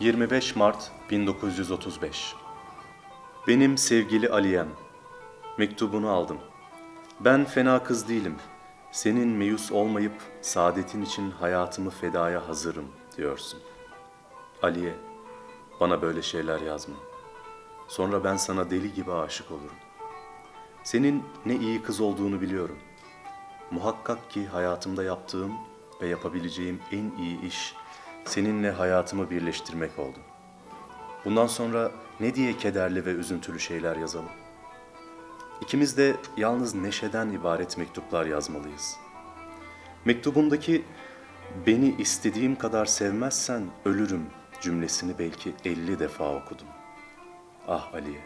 25 Mart 1935 Benim sevgili Aliyem, mektubunu aldım. Ben fena kız değilim. Senin meyus olmayıp saadetin için hayatımı fedaya hazırım diyorsun. Aliye, bana böyle şeyler yazma. Sonra ben sana deli gibi aşık olurum. Senin ne iyi kız olduğunu biliyorum. Muhakkak ki hayatımda yaptığım ve yapabileceğim en iyi iş seninle hayatımı birleştirmek oldu. Bundan sonra ne diye kederli ve üzüntülü şeyler yazalım? İkimiz de yalnız neşeden ibaret mektuplar yazmalıyız. Mektubundaki beni istediğim kadar sevmezsen ölürüm cümlesini belki elli defa okudum. Ah Aliye,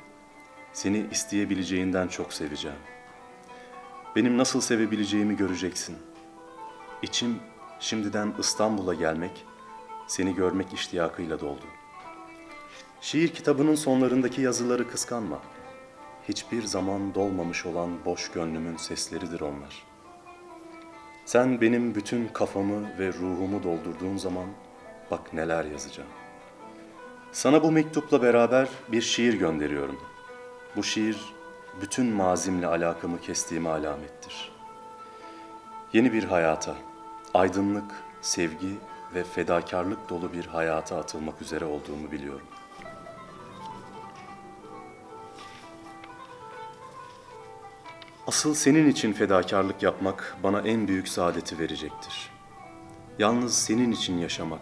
seni isteyebileceğinden çok seveceğim. Benim nasıl sevebileceğimi göreceksin. İçim şimdiden İstanbul'a gelmek, seni görmek iştiyakıyla doldu. Şiir kitabının sonlarındaki yazıları kıskanma. Hiçbir zaman dolmamış olan boş gönlümün sesleridir onlar. Sen benim bütün kafamı ve ruhumu doldurduğun zaman bak neler yazacağım. Sana bu mektupla beraber bir şiir gönderiyorum. Bu şiir bütün mazimle alakamı kestiğime alamettir. Yeni bir hayata, aydınlık, sevgi ve fedakarlık dolu bir hayata atılmak üzere olduğumu biliyorum. Asıl senin için fedakarlık yapmak bana en büyük saadeti verecektir. Yalnız senin için yaşamak,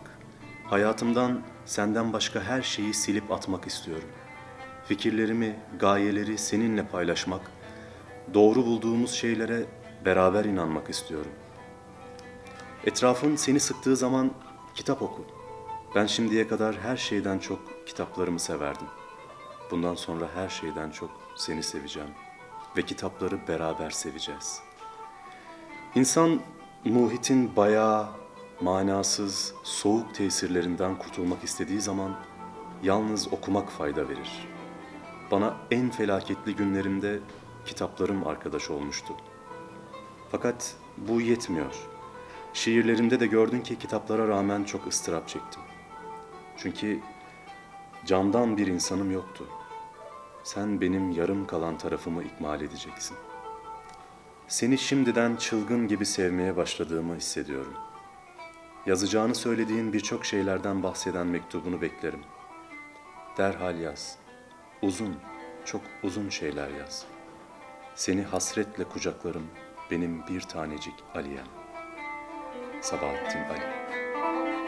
hayatımdan senden başka her şeyi silip atmak istiyorum. Fikirlerimi, gayeleri seninle paylaşmak, doğru bulduğumuz şeylere beraber inanmak istiyorum. Etrafın seni sıktığı zaman kitap oku. Ben şimdiye kadar her şeyden çok kitaplarımı severdim. Bundan sonra her şeyden çok seni seveceğim ve kitapları beraber seveceğiz. İnsan muhitin bayağı, manasız, soğuk tesirlerinden kurtulmak istediği zaman yalnız okumak fayda verir. Bana en felaketli günlerimde kitaplarım arkadaş olmuştu. Fakat bu yetmiyor. Şiirlerimde de gördün ki kitaplara rağmen çok ıstırap çektim. Çünkü candan bir insanım yoktu. Sen benim yarım kalan tarafımı ikmal edeceksin. Seni şimdiden çılgın gibi sevmeye başladığımı hissediyorum. Yazacağını söylediğin birçok şeylerden bahseden mektubunu beklerim. Derhal yaz. Uzun, çok uzun şeyler yaz. Seni hasretle kucaklarım benim bir tanecik Aliye'm. Sabahattin Ayı